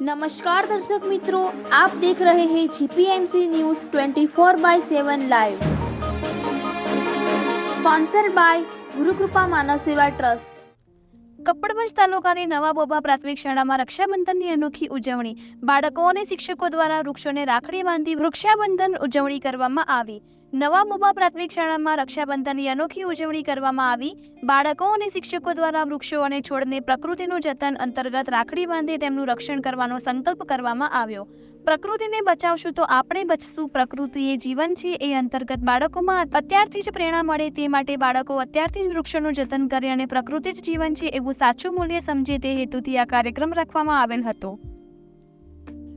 નમસ્કાર દર્શક મિત્રો આપ દેખ રહે હૈ GPMC news 24 by 7 live sponsor by Gurukrupa Manav Seva trust Kapadvanj તાલુકાની નવા બોભા પ્રાથમિક શાળામાં રક્ષાબંધનની અનોખી ઉજવણી. બાળકો અને શિક્ષકો દ્વારા વૃક્ષોને રાખડી બાંધી વૃક્ષાબંધન ઉજવણી કરવામાં આવી. નવા મુબા પ્રાથમિક શાળામાં રક્ષાબંધનની અનોખી ઉજવણી કરવામાં આવી. બાળકો અને શિક્ષકો દ્વારા વૃક્ષો અને છોડને પ્રકૃતિનું જતન અંતર્ગત રાખડી બાંધી તેમનું રક્ષણ કરવાનો સંકલ્પ કરવામાં આવ્યો. પ્રકૃતિને બચાવશું તો આપણે બચશું. પ્રકૃતિ એ જીવન છે. એ અંતર્ગત બાળકોમાં અત્યારથી જ પ્રેરણા મળે. તે માટે બાળકો અત્યારથી જ વૃક્ષોનું જતન કરે અને પ્રકૃતિ જ જીવન છે એવું સાચું મૂલ્ય સમજે તે હેતુથી આ કાર્યક્રમ રાખવામાં આવેલ હતો.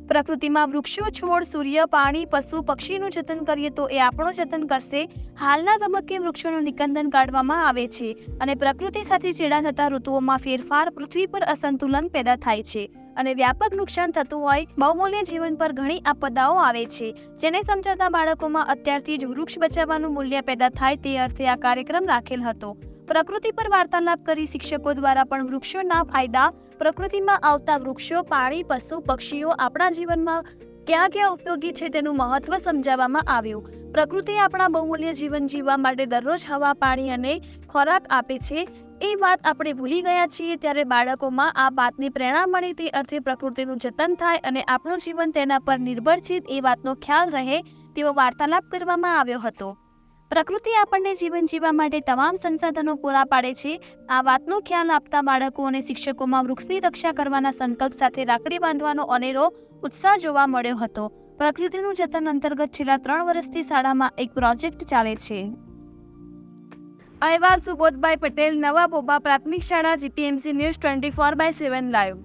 પ્રકૃતિમાં વૃક્ષો, છોડ, સૂર્ય, પાણી, પશુ, પક્ષીનું જતન કરીએ તો એ આપણું જતન કરશે. હાલના તબક્કે વૃક્ષોનું નિકંદન કાઢવામાં આવે છે અને પ્રકૃતિ સાથે ચેડા થતા ઋતુઓમાં ફેરફાર પૃથ્વી પર અસંતુલન પેદા થાય છે અને વ્યાપક નુકસાન થતું હોય, બહુમૂલ્ય જીવન પર ઘણી આપદાઓ આવે છે. જેને સમજાતા બાળકોમાં અત્યારથી જ વૃક્ષ બચાવવાનું મૂલ્ય પેદા થાય તે અર્થે આ કાર્યક્રમ રાખેલ હતો. પ્રકૃતિ પર વાર્તાલાપ કરી શિક્ષકો દ્વારા પણ વૃક્ષોના ફાયદા, પ્રકૃતિમાં આવતા વૃક્ષો પાણી પશુ, પક્ષીઓ આપણા જીવનમાં ક્યાં ક્યાં ઉપયોગી છે તેનું મહત્વ સમજાવવામાં આવ્યું. પ્રકૃતિ આપણા બહુમૂલ્ય જીવન જીવવા માટે દરરોજ હવા, પાણી અને ખોરાક આપે છે. એ વાત આપણે ભૂલી ગયા છીએ ત્યારે બાળકોમાં આ વાતની પ્રેરણા મળે તે અર્થે પ્રકૃતિનું જતન થાય અને આપણું જીવન તેના પર નિર્ભર છે એ વાતનો ખ્યાલ રહે તેવો વાર્તાલાપ કરવામાં આવ્યો હતો. પ્રકૃતિ આપણને જીવન જીવવા માટે તમામ સંસાધનો પૂરા પાડે છે. આ વાતનો ખ્યાલ આપતા બાળકો અને શિક્ષકોમાં વૃક્ષની રક્ષા કરવાના સંકલ્પ સાથે રાખડી બાંધવાનો અનેરો ઉત્સાહ જોવા મળ્યો હતો. પ્રકૃતિનું જતન અંતર્ગત છેલ્લા ત્રણ વર્ષથી શાળામાં એક પ્રોજેક્ટ ચાલે છે. અહેવાલ સુબોધભાઈ પટેલ નવા બોબા પ્રાથમિક શાળા GPMC news twenty four by seven live.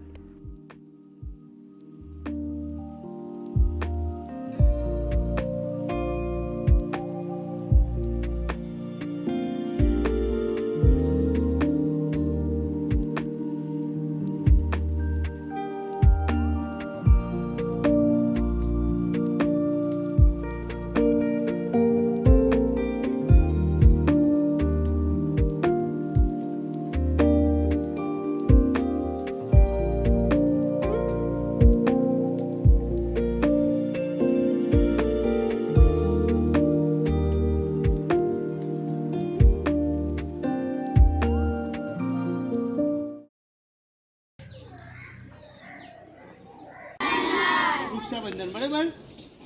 વૃક્ષાબંધન બરાબર?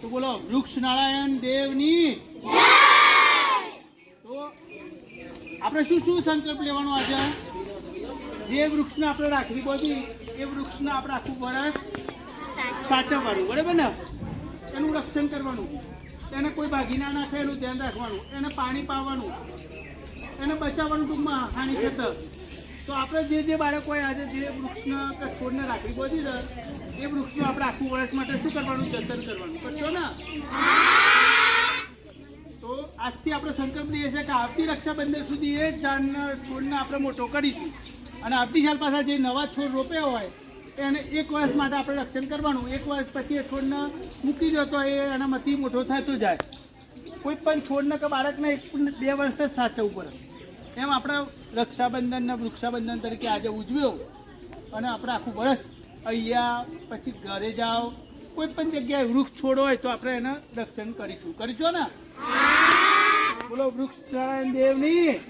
તો બોલો વૃક્ષ નારાયણ દેવની તો આપણે શું શું સંકલ્પ લેવાનો આજે? જે વૃક્ષને આપણે રાખવી બધી એ વૃક્ષને આપણે આખું વર્ષ સાચવવાનું બરાબર ને? એનું રક્ષણ કરવાનું. એને કોઈ ભાગી ના નાખે એનું ધ્યાન રાખવાનું. એને પાણી પાવાનું. એને બચાવવાનું ટૂંકમાં હાનિ થતા તો આપણે જે જે બાળકોએ આજે જે વૃક્ષના છોડને રાખડી બોધી છે, એ વૃક્ષનું આપણે આખું વર્ષ માટે શું કરવાનું? જતન કરવાનું. કરશો ને? તો આજથી આપણે સંકલ્પ લઈએ છીએ કે આવતી રક્ષાબંધન સુધી એ ઝાડને છોડને આપણે મોટો કરીશું. અને આવતી સાલ પાછા જે નવા છોડ રોપ્યા હોય, એને એક વર્ષ માટે આપણે રક્ષણ કરવાનું. એક વર્ષ પછી એ છોડને મૂકી દો તો એ એનામાંથી મોટો થતો જાય. કોઈ પણ છોડને કે બાળકને એક બે વર્ષ જ સાચવવું પડે. એમ આપણે રક્ષાબંધનને વૃક્ષાબંધન તરીકે આજે ઉજવ્યો. અને આપણે આખું વર્ષ અહીંયા પછી ઘરે જાઓ. કોઈ પણ જગ્યાએ વૃક્ષ છોડો હોય તો આપણે એને રક્ષણ કરીશું. કરીશું ને? બોલો વૃક્ષ નારાયણ દેવની.